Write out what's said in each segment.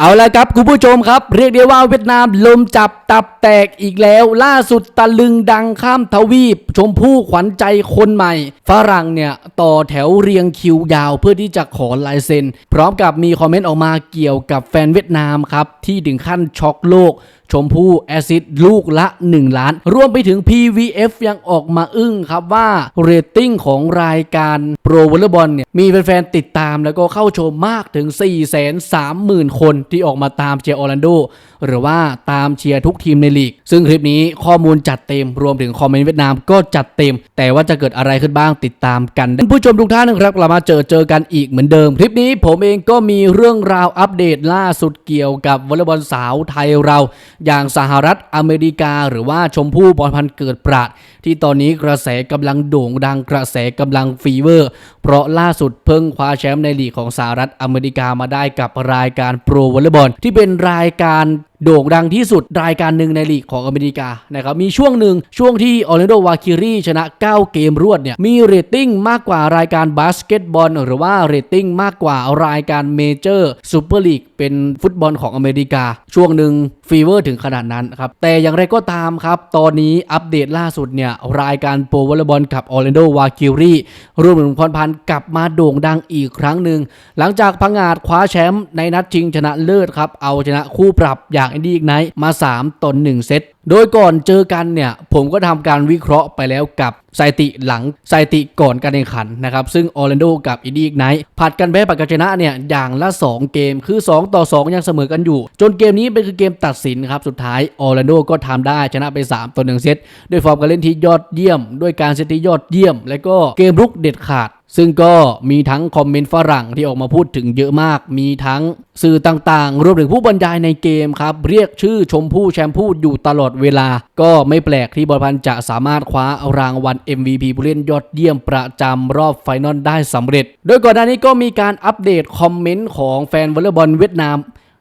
เอาละครับคุณผู้ชมครับ เรียกได้ว่าเวียดนามลมจับ ตับแตกอีกแล้วล่าสุดตะลึงดังข้ามทวีป ชมพู่ขวัญใจคนใหม่ ฝรั่งเนี่ย ต่อแถวเรียงคิวยาวเพื่อที่จะขอลายเซ็น พร้อมกับมีคอมเมนต์ออกมาเกี่ยวกับแฟนเวียดนามครับ ที่ถึงขั้นช็อกโลก ชมพู่แอซิดลูกละ 1 ล้าน รวมไปถึง PVF ยังออกมาอึ้งครับว่าเรตติ้งของรายการโปรวอลเลย์บอลเนี่ยมีแฟนๆติดตามแล้วก็เข้าชมมากถึง 430,000 คนที่ออกมาตามเชียร์ออร์แลนโดหรือว่าตามเชียร์ทุกทีมในลีก ซึ่งคลิปนี้ข้อมูลจัดเต็มรวมถึงคอมเมนต์เวียดนามก็จัดเต็ม แต่ว่าจะเกิดอะไรขึ้นบ้างติดตามกันผู้ชมทุกท่านนะครับกลับมาเจอเจอกันอีกเหมือนเดิม คลิปนี้ผมเองก็มีเรื่องราวอัปเดตล่าสุดเกี่ยวกับวอลเลย์บอลสาวไทยเรา อย่างสหรัฐอเมริกา หรือว่าชมพู่บอลพันธ์เกิดปราด ที่ตอนนี้กระแสกำลังโด่งดังกระแสกำลังฟีเวอร์ เพราะล่าสุดเพิ่งคว้าแชมป์ในลีกของสหรัฐอเมริกามาได้กับรายการโปรวอลเลย์บอลที่เป็นรายการ โด่งดังที่สุดรายการหนึ่งในลีกของอเมริกานะครับมีช่วงหนึ่งช่วงที่ออร์แลนโดวาคิรีชนะ 9 เกมรวดเนี่ยมีเรตติ้งมากกว่ารายการบาสเกตบอลหรือว่าเรตติ้งมากกว่ารายการเมเจอร์ซูเปอร์ลีกเป็นฟุตบอลของอเมริกา ช่วงหนึ่งฟีเวอร์ถึงขนาดนั้นครับแต่อย่างไรก็ตามครับตอนนี้อัปเดตล่าสุดเนี่ยรายการโปรวอลเลย์บอลกับออร์แลนโดวาคิรีรวมถึงพรพันธ์กลับมาโด่งดังอีกครั้งหนึ่งหลังจากพังงาดคว้าแชมป์ในนัดชิงชนะเลิศครับเอาชนะคู่ปรับอย่างอินดี้อีกไนท์มา 3ต่อ1เซต โดยก่อนเจอกันเนี่ย ผมก็ทำการวิเคราะห์ไปแล้วกับสถิติหลังสถิติก่อนการแข่งขันนะครับ ซึ่งออร์แลนโดกับอินดี้อีกไนท์ผัดกันแพ้ผัดกันชนะเนี่ย อย่างละ 2 เกมคือ 2 ต่อ 2 ยังเสมอกันอยู่ จนเกมนี้เป็นคือเกมตัดสินครับ สุดท้ายออร์แลนโดก็ทำได้ชนะไป3ต่อ1เซตด้วยฟอร์มการเล่นที่ยอดเยี่ยม ด้วยการเซตที่ยอดเยี่ยม และก็เกมรุกเด็ดขาด ซึ่งก็มีทั้งคอมเมนต์ฝรั่งที่ออกมาพูดถึงเยอะมาก มีทั้งสื่อต่างๆ รวมถึงผู้บรรยายในเกมครับ เรียกชื่อชมพู่แชมพูอยู่ตลอดเวลา ก็ไม่แปลกที่บอลพันจะสามารถคว้ารางวัล MVP ผู้เล่นยอดเยี่ยมประจำรอบไฟนอลได้สำเร็จ โดยก่อนหน้านี้ก็มีการอัปเดตคอมเมนต์ของแฟนวอลเลย์บอลเวียดนาม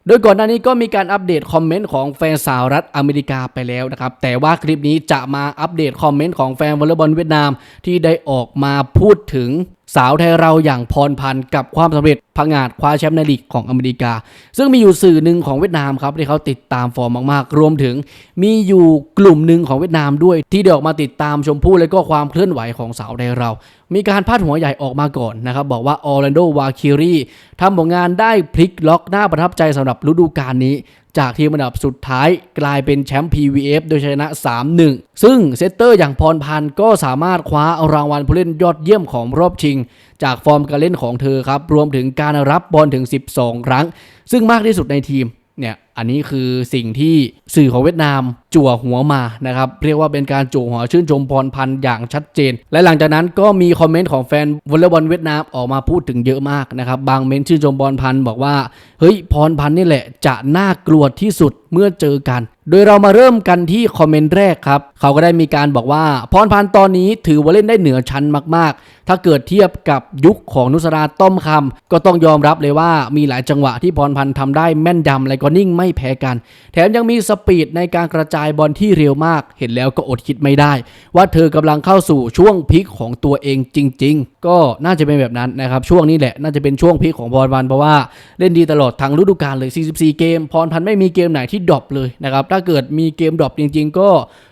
โดยก่อนหน้านี้ก็มีการอัปเดตคอมเมนต์ของแฟนสหรัฐอเมริกาไปแล้วนะครับ แต่ว่าคลิปนี้จะมาอัปเดตคอมเมนต์ของแฟนวอลเลย์บอลเวียดนามที่ได้ออกมาพูดถึง สาวไทยเราอย่างพรพันธ์กับความสำเร็จพังาดคว้าแชมป์ในลีกของอเมริกา ซึ่งมีอยู่สื่อหนึ่งของเวียดนามครับที่เขาติดตามฟอร์มมากๆ รวมถึงมีอยู่กลุ่มหนึ่งของเวียดนามด้วย ที่เด้ออกมาติดตามชมพู่และก็ความเคลื่อนไหวของสาวไทยเรามีการพาดหัวใหญ่ออกมาก่อนนะครับ บอกว่าออร์แลนโดวาคิรีทำผลงานได้พลิกล็อกน้าประทับใจสำหรับฤดูกาลนี้ จากทีมอันดับสุดท้ายกลายเป็นแชมป์ PVF โดยชนะ 3-1 ซึ่งเซตเตอร์อย่างพรพันธ์ก็สามารถคว้ารางวัลผู้เล่นยอดเยี่ยมของรอบชิง จากฟอร์มการเล่นของเธอครับ รวมถึงการรับบอลถึง 12 ครั้ง ซึ่งมากที่สุดในทีมเนี่ย อันนี้คือสิ่งที่สื่อของเวียดนามจั่วหัวมานะครับเรียกว่าเป็นการจั่วหัวชื่นชมพรพันธ์อย่างชัดเจน และหลังจากนั้นก็มีคอมเมนต์ของแฟนวอลเลย์บอลเวียดนามออกมาพูดถึงเยอะมากนะครับบางเมนต์ชื่นชมพรพันธ์บอกว่าเฮ้ยพรพันธ์นี่แหละจะน่ากลัวที่สุดเมื่อเจอกัน โดยเรามาเริ่มกันที่คอมเมนต์แรกครับ เขาก็ได้มีการบอกว่าพรพันธ์ตอนนี้ถือว่าเล่นได้เหนือชั้นมาก ๆ ถ้าเกิดเทียบกับยุคของนุสราต้อมคำก็ต้องยอมรับเลยว่ามีหลายจังหวะที่พรพันธ์ทำได้แม่นยำและก็นิ่งไม่แพ้กัน แถมยังมีสปีดในการกระจายบอลที่เร็วมาก เห็นแล้วก็อดคิดไม่ได้ ว่าเธอกำลังเข้าสู่ช่วงพีคของตัวเองจริง ๆ ก็น่าจะเป็นแบบนั้นนะครับช่วงนี้แหละน่าจะเป็นช่วงพีคของพรพันธ์เพราะว่าเล่นดีตลอดทั้งฤดูกาลเลย 44 เกม พรพันธ์ไม่มีเกมไหนที่ดรอปเลยนะครับถ้าเกิดมีเกมดรอปจริง ๆ ก็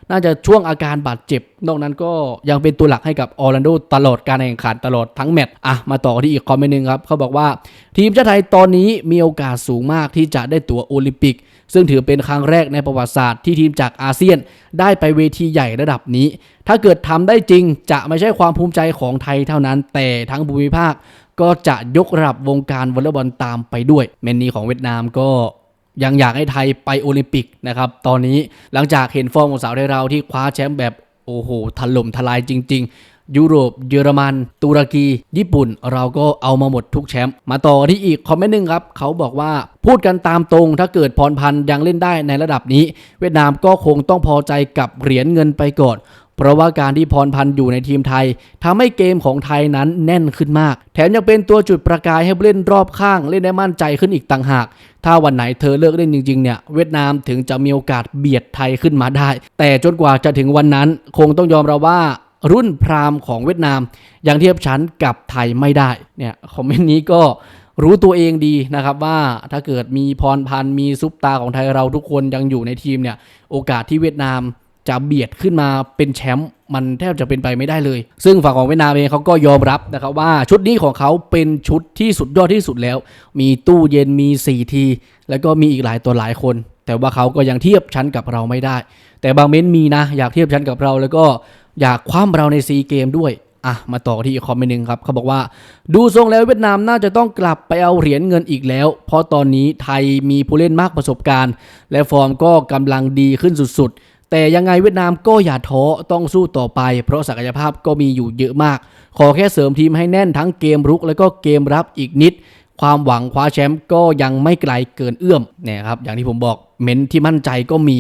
น่าจะช่วงอาการบาดเจ็บ นอกนั้นก็ยังเป็นตัวหลักให้กับออร์แลนโดตลอดการแข่งขันตลอดทั้งแมตช์อะมาต่อที่อีกคอมเมนต์หนึงครับเขาบอกว่าทีมชาติไทยตอนนี้มีโอกาสสูงมากที่จะได้ตั๋วโอลิมปิก ซึ่งถือเป็นครั้งแรกในประวัติศาสตร์ที่ทีมจากอาเซียน ได้ไปเวทีใหญ่ระดับนี้ ถ้าเกิดทำได้จริงจะไม่ใช่ความภูมิใจของไทยเท่านั้น แต่ทั้งภูมิภาคก็จะยกระดับวงการวอลเลย์บอลตามไปด้วย เมนนี้ของเวียดนามก็ ยังอยากให้ไทยไปโอลิมปิกนะครับตอนนี้หลังจากเห็นฟอร์มของสาวไทยเราที่คว้าแชมป์แบบโอ้โหถล่มทลายจริง ๆ ยุโรป เยอรมัน ตุรกี ญี่ปุ่น เราก็เอามาหมดทุกแชมป์มาต่อที่อีกคอมเมนต์นึงครับ เขาบอกว่าพูดกันตามตรงถ้าเกิดพรพันธ์ยังเล่นได้ในระดับนี้ เวียดนามก็คงต้องพอใจกับเหรียญเงินไปก่อน เพราะว่าการที่พรพันธ์อยู่ในทีมไทยทำให้เกมของไทยนั้นแน่นขึ้นมาก แถมยังเป็นตัวจุดประกายให้เล่นรอบข้างเล่นได้มั่นใจขึ้นอีกต่างหาก ถ้าวันไหนเธอเลิกเล่นจริงๆเนี่ยเวียดนามถึงจะมีโอกาสเบียดไทยขึ้นมาได้ แต่จนกว่าจะถึงวันนั้น คงต้องยอมรับว่ารุ่นพรามของเวียดนาม ยังเทียบชั้นกับไทยไม่ได้เนี่ยคอมเมนต์นี้ก็รู้ตัวเองดีนะครับว่าถ้าเกิดมีพรพันธ์มีซุปตาของไทยเราทุกคนยังอยู่ในทีมเนี่ยโอกาสที่เวียดนาม จะเบียดขึ้นมาเป็นแชมป์มันแทบจะเป็นไปไม่ได้เลย ซึ่งฝั่งของเวียดนามเองเขาก็ยอมรับนะครับว่าชุดนี้ของเขาเป็นชุดที่สุดยอดที่สุดแล้ว มีตู้เย็นมี 4 ที แล้วก็มีอีกหลายตัวหลายคน แต่ว่าเขาก็ยังเทียบชั้นกับเราไม่ได้ แต่บางเม้นต์มีนะ อยากเทียบชั้นกับเราแล้วก็อยากคว้ำเราในซีเกมด้วยอะมาต่อที่อีกคอมเมนต์หนึ่งครับเขาบอกว่า ดูทรงแล้วเวียดนามน่าจะต้องกลับไปเอาเหรียญเงินอีกแล้ว เพราะตอนนี้ไทยมีผู้เล่นมากประสบการณ์ และฟอร์มก็กำลังดีขึ้นสุดๆ แต่ยังไงเวียดนามก็อย่าท้อต้องสู้ต่อไป เพราะศักยภาพก็มีอยู่เยอะมาก ขอแค่เสริมทีมให้แน่นทั้งเกมรุก แล้วก็เกมรับอีกนิด ความหวังคว้าแชมป์ก็ยังไม่ไกลเกินเอื้อมเนี่ยครับอย่างที่ผมบอกเม้นที่มั่นใจก็มี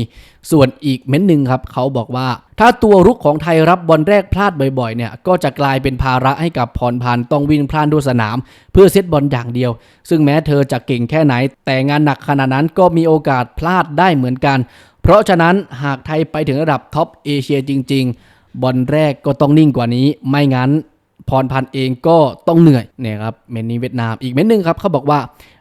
ส่วนอีกเม้นหนึ่งครับเขาบอกว่า ถ้าตัวรุกของไทยรับบอลแรกพลาดบ่อยๆเนี่ยก็จะกลายเป็นภาระให้กับพรพันธ์ต้องวิ่งพลาดด้วยสนาม เพื่อเซตบอลอย่างเดียว ซึ่งแม้เธอจะเก่งแค่ไหน แต่งานหนักขนาดนั้นก็มีโอกาสพลาดได้เหมือนกัน เพราะฉะนั้นหากไทยไปถึงระดับท็อปเอเชียจริง ๆ บอลแรกก็ต้องนิ่งกว่านี้ ไม่งั้นพรพันธ์เองก็ต้องเหนื่อยเนี่ยครับเมนนี้เวียดนามอีกเมนหนึ่งครับเขาบอกว่า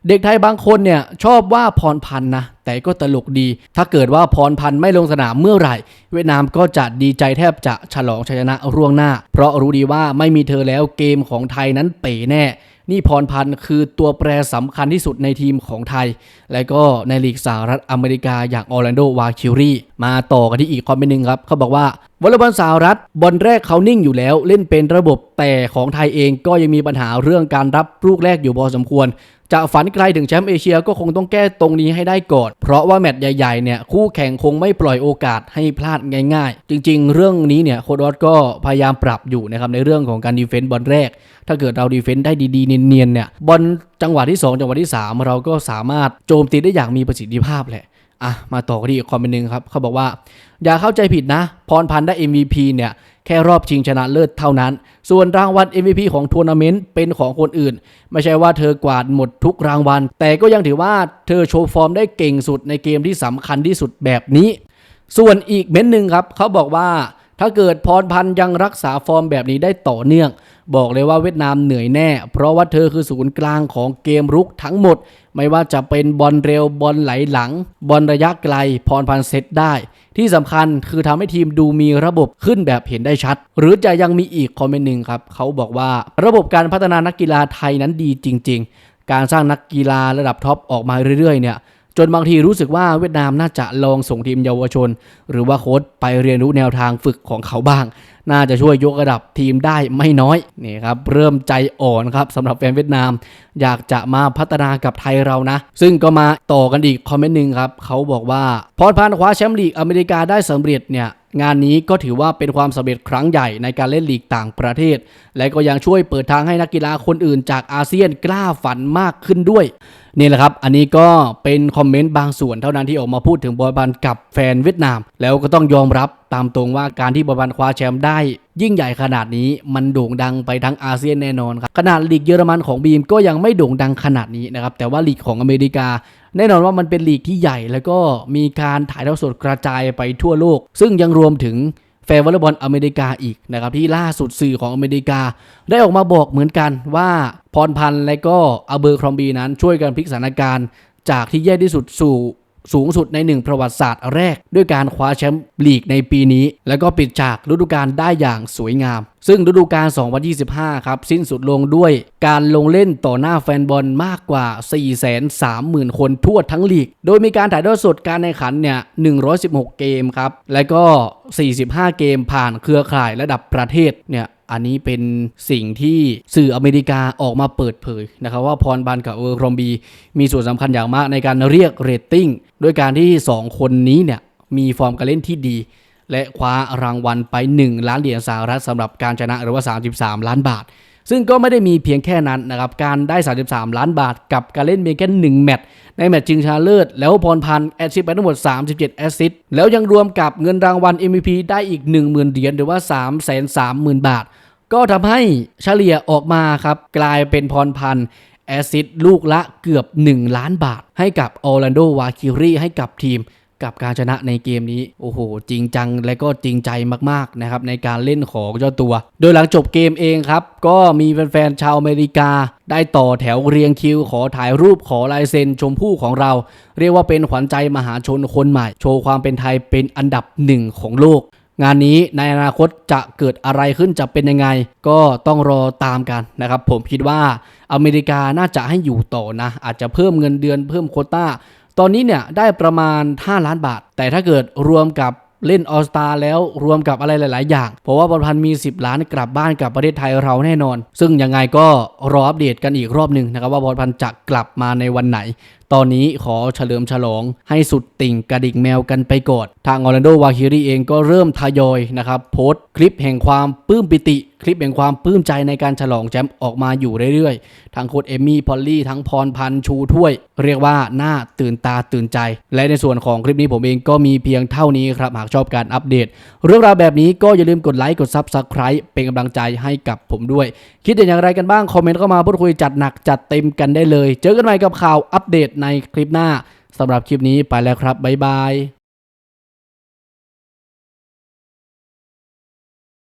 เด็กไทยบางคนเนี่ยชอบว่าพรพันธ์นะแต่ก็ตลกดี ถ้าเกิดว่าพรพันธ์ไม่ลงสนามเมื่อไหร่ เวียดนามก็จะดีใจแทบจะฉลองชัยชนะร่วงหน้า เพราะรู้ดีว่าไม่มีเธอแล้วเกมของไทยนั้นเป๋แน่ นี่พรพันธ์คือตัวแปรสำคัญที่สุดในทีมของไทย และก็ในลีกสหรัฐอเมริกาอย่างออร์แลนโดวาคิวรีมาต่อกันที่อีกคอมเมนต์หนึ่งครับเขาบอกว่า วอลเลย์บอลสหรัฐบอลแรกเขานิ่งอยู่แล้วเล่นเป็นระบบแต่ของไทยเองก็ยังมีปัญหาเรื่องการรับลูกแรกอยู่พอสมควรจะฝันไกลถึงแชมป์เอเชียก็คงต้องแก้ตรงนี้ให้ได้ก่อน เพราะว่าแมตช์ใหญ่ๆเนี่ยคู่แข่งคงไม่ปล่อยโอกาสให้พลาดง่าย ๆ จริงๆ เรื่องนี้เนี่ยโคดอสก็พยายามปรับอยู่นะครับในเรื่องของการดีเฟนต์บอลแรก ถ้าเกิดเราดีเฟนต์ได้ดีๆ เนียนๆเนี่ยบอลจังหวะที่ 2 จังหวะที่ 3 เราก็สามารถโจมตีได้อย่างมีประสิทธิภาพแหละ อะมาต่อกันที่อีกคอมเมนต์หนึ่งครับเขาบอกว่า อย่าเข้าใจผิดนะ พรพันธ์ได้ MVP เนี่ย แค่รอบชิงชนะเลิศเท่านั้น ส่วนรางวัล MVP ของทัวร์นาเมนต์เป็นของคนอื่น ไม่ใช่ว่าเธอกวาดหมดทุกรางวัล แต่ก็ยังถือว่าเธอโชว์ฟอร์มได้เก่งสุดในเกมที่สำคัญที่สุดแบบนี้ ส่วนอีกเม้นหนึ่งครับเขาบอกว่า ถ้าเกิดพรพันธ์ยังรักษาฟอร์มแบบนี้ได้ต่อเนื่อง บอกเลยว่าเวียดนามเหนื่อยแน่ เพราะว่าเธอคือศูนย์กลางของเกมรุกทั้งหมด ไม่ว่าจะเป็นบอลเร็วบอลไหลหลัง บอลระยะไกล พรพันธ์เซตได้ ที่สำคัญคือทำให้ทีมดูมีระบบขึ้นแบบเห็นได้ชัด หรือจะยังมีอีกคอมเมนต์หนึ่งครับเขาบอกว่าระบบการพัฒนานักกีฬาไทยนั้นดีจริง ๆ การสร้างนักกีฬาระดับท็อปออกมาเรื่อยๆเนี่ย จนบางทีรู้สึกว่าเวียดนามน่าจะลองส่งทีมเยาวชน หรือว่าโค้ชไปเรียนรู้แนวทางฝึกของเขาบ้าง น่าจะช่วยยกระดับทีมได้ไม่น้อยนี่ครับเริ่มใจอ่อนครับสำหรับแฟนเวียดนาม อยากจะมาพัฒนากับไทยเรานะ ซึ่งก็มาต่อกันอีกคอมเมนต์หนึ่งครับเขาบอกว่าพรพันธ์คว้าแชมป์ลีกอเมริกาได้สำเร็จเนี่ยงานนี้ก็ถือว่าเป็นความสำเร็จครั้งใหญ่ในการเล่นลีกต่างประเทศ และก็ยังช่วยเปิดทางให้นักกีฬาคนอื่นจากอาเซียนกล้าฝันมากขึ้นด้วย นี่แหละครับ อันนี้ก็เป็นคอมเมนต์บางส่วนเท่านั้นที่ออกมาพูดถึงบอลบันกับแฟนเวียดนาม แล้วก็ต้องยอมรับตามตรงว่าการที่บอลบันคว้าแชมป์ได้ ยิ่งใหญ่ขนาดนี้มันโด่งดังไปทั้งอาเซียนแน่นอนครับขนาดลีกเยอรมันของบีมก็ยังไม่โด่งดังขนาดนี้นะครับแต่ว่าลีกของอเมริกา แน่นอนว่ามันเป็นลีกที่ใหญ่ แล้วก็มีการถ่ายทอดสดกระจายไปทั่วโลก ซึ่งยังรวมถึง แฟนวอลเลย์บอลอเมริกาอีกนะครับที่ล่าสุดสื่อของอเมริกา ได้ออกมาบอกเหมือนกันว่าพรพันธ์และก็อเบอร์ครอมบีนั้นช่วยกันพลิกสถานการณ์ จากที่แย่ที่สุดสู่ สูงสุดในหนึ่งประวัติศาสตร์แรก ด้วยการคว้าแชมป์ลีกในปีนี้ แล้วก็ปิดฉากฤดูกาลได้อย่างสวยงาม ซึ่งฤดูกาล 2025 ครับ สิ้นสุดลงด้วยการลงเล่นต่อหน้าแฟนบอลมากกว่า 430,000 คนทั่วทั้งลีก โดยมีการถ่ายทอดสดการแข่งขันเนี่ย 116 เกมครับ และก็ 45 เกมผ่านเครือข่ายระดับประเทศเนี่ย อันนี้เป็นสิ่งที่สื่ออเมริกาออกมาเปิดเผยนะครับว่าพรบันกับเออร์ครอมบี มีส่วนสำคัญอย่างมากในการเรียกเรตติ้งด้วยการที่ 2 คนนี้เนี่ยมีฟอร์มการเล่นที่ดี และคว้ารางวัลไป 1 ล้านเหรียญสหรัฐสำหรับการชนะหรือว่า 33 ล้านบาท ซึ่งก็ไม่ได้มีเพียงแค่นั้นนะครับการได้ 33 ล้านบาท กับการเล่นเพียงแค่1แมตช์ในแมตช์ชิงชนะเลิศแล้วพรพันธ์แอดชิปไปทั้งหมด 37 แอสซิสต์แล้วยังรวมกับเงินรางวัล MVP ได้อีก 10,000 เหรียญหรือว่า 330,000 บาท ก็ทำให้เฉลี่ยออกมาครับกลายเป็นพรพันธ์แอซิสต์ลูกละเกือบ 1 ล้านบาท ให้กับออร์แลนโดวาคิรีให้กับทีมกับการชนะในเกมนี้ โอ้โห จริงจังและก็จริงใจมากๆนะครับในการเล่นของเจ้าตัว โดยหลังจบเกมเองครับ ก็มีแฟนๆชาวอเมริกา ได้ต่อแถวเรียงคิว ขอถ่ายรูปขอลายเซ็นชมพู่ของเรา เรียกว่าเป็นขวัญใจมหาชนคนใหม่ โชว์ความเป็นไทยเป็นอันดับหนึ่งของโลก งานนี้ในอนาคตจะเกิดอะไรขึ้นจะเป็นยังไง ก็ต้องรอตามกันนะครับ ผมคิดว่าอเมริกาน่าจะให้อยู่ต่อนะ อาจจะเพิ่มเงินเดือนเพิ่มโคต้า ตอนนี้เนี่ยได้ประมาณ 5 ล้านบาท แต่ถ้าเกิดรวมกับเล่นออสตาแล้วรวมกับอะไรหลาย ๆ อย่าง เพราะว่าบอลพันธ์มี 10 ล้านกลับบ้านกับประเทศไทยเราแน่นอน ซึ่งยังไงก็รออัปเดตกันอีกรอบหนึ่งนะครับว่าบอลพันธ์จะกลับมาในวันไหนตอนนี้ขอเฉลิมฉลองให้สุดติ่งกระดิ่งแมวกันไปก่อนทางออร์แลนโดวาคิรีเองก็เริ่มทยอยนะครับโพสต์คลิปแห่งความปลื้มปิติ คลิปแห่งความปลื้มใจในการฉลองแชมป์ออกมาอยู่เรื่อยๆทั้งโค้ชเอมี่พอลลี่ทั้งพรพันชูถ้วย เรียกว่าหน่าตื่นตาตื่นใจ และในส่วนของคลิปนี้ผมเองก็มีเพียงเท่านี้ครับ หากชอบการอัปเดต เรื่องราวแบบนี้ก็อย่าลืมกดไลค์กด Subscribe เป็นกำลังใจให้กับผมด้วย คิดเห็นอย่างไรกันบ้างคอมเมนต์เข้ามาพูดคุยจัดหนักจัดเต็มกันได้เลย เจอกันใหม่กับข่าวอัปเดตในคลิปหน้าสำหรับคลิปนี้ไปแล้วครับบ๊ายบาย